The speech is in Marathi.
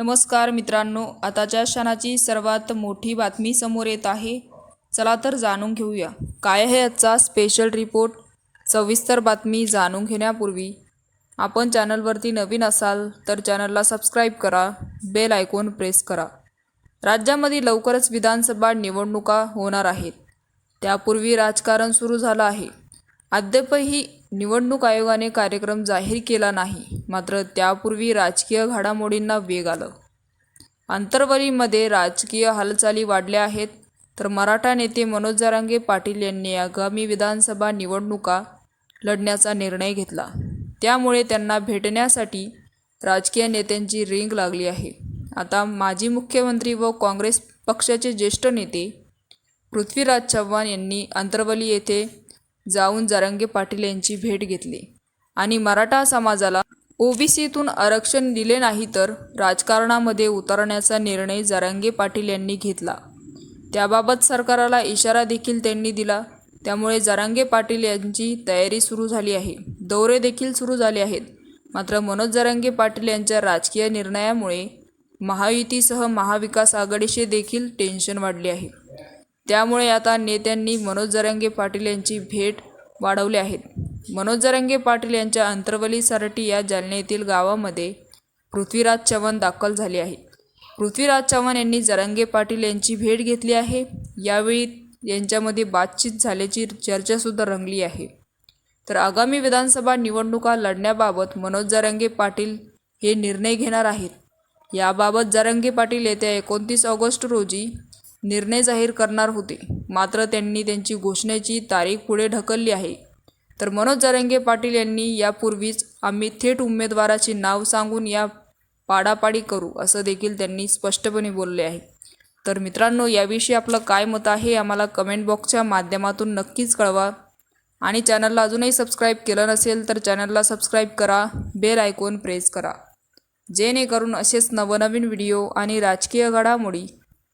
नमस्कार मित्रांनो आताच्या क्षणाची सर्वात मोठी बातमी समोर येत आहे. चला तर जाणून घेऊया. काय आहे आजचा स्पेशल रिपोर्ट सविस्तर बातमी जाणून घेण्यापूर्वी आपण चॅनलवरती नवीन असाल तर चॅनलला सबस्क्राईब करा बेल आयकॉन प्रेस करा. राज्यामध्ये लवकरच विधानसभा निवडणुका होणार आहेत. त्यापूर्वी राजकारण सुरू झालं आहे. अद्यापही निवडणूक आयोगाने कार्यक्रम जाहीर केला नाही. मात्र त्यापूर्वी राजकीय घडामोडींना वेग आलं. आंतरवलीमध्ये राजकीय हालचाली वाढल्या आहेत तर मराठा नेते मनोज जरांगे पाटील यांनी आगामी विधानसभा निवडणुका लढण्याचा निर्णय घेतला. त्यामुळे त्यांना भेटण्यासाठी राजकीय नेत्यांची रिंग लागली आहे. आता माजी मुख्यमंत्री व काँग्रेस पक्षाचे ज्येष्ठ नेते पृथ्वीराज चव्हाण यांनी अंतरवली येथे जाऊन जरांगे पाटील यांची भेट घेतली. आणि मराठा समाजाला ओबीसीतून आरक्षण दिले नाही तर राजकारणामध्ये उतरण्याचा निर्णय जरांगे पाटील यांनी घेतला. त्याबाबत सरकाराला इशारा देखील त्यांनी दिला. त्यामुळे जरांगे पाटील यांची तयारी सुरू झाली आहे. दौरे देखील सुरू झाले आहेत. मात्र मनोज जरांगे पाटील यांच्या राजकीय निर्णयामुळे महायुतीसह महाविकास आघाडीचे देखील टेन्शन वाढले आहे. त्यामुळे आता नेत्यांनी मनोज जरांगे पाटील यांची भेट वाढवली आहेत मनोज जरांगे पाटील यांच्या अंतरवली सरटी या जालना येथील गावामध्ये पृथ्वीराज चव्हाण दाखल झाले आहेत पृथ्वीराज चव्हाण यांनी जरांगे पाटील यांची भेट घेतली आहे. यावेळी यांच्यामध्ये बातचीत झाल्याची चर्चासुद्धा रंगली आहे. तर आगामी विधानसभा निवडणुका लढण्याबाबत मनोज जरांगे पाटील हे निर्णय घेणार आहेत. याबाबत जरांगे पाटील येत्या एकोणतीस ऑगस्ट रोजी निर्णय जाहीर करणार होते. मात्र त्यांनी त्यांची घोषणेची तारीख पुढे ढकलली आहे. तर मनोज जरंगे पाटील यांनी यापूर्वीच आम्ही थेट उमेदवाराचे नाव सांगून या पाडापाडी करू असं देखील त्यांनी स्पष्टपणे बोलले आहे. तर मित्रांनो याविषयी आपलं काय मत आहे आम्हाला कमेंट बॉक्सच्या माध्यमातून नक्कीच कळवा. आणि चॅनलला अजूनही सबस्क्राईब केलं नसेल तर चॅनलला सबस्क्राईब करा बेल आयकॉन प्रेस करा. जेणेकरून असेच नवनवीन व्हिडिओ आणि राजकीय घडामोडी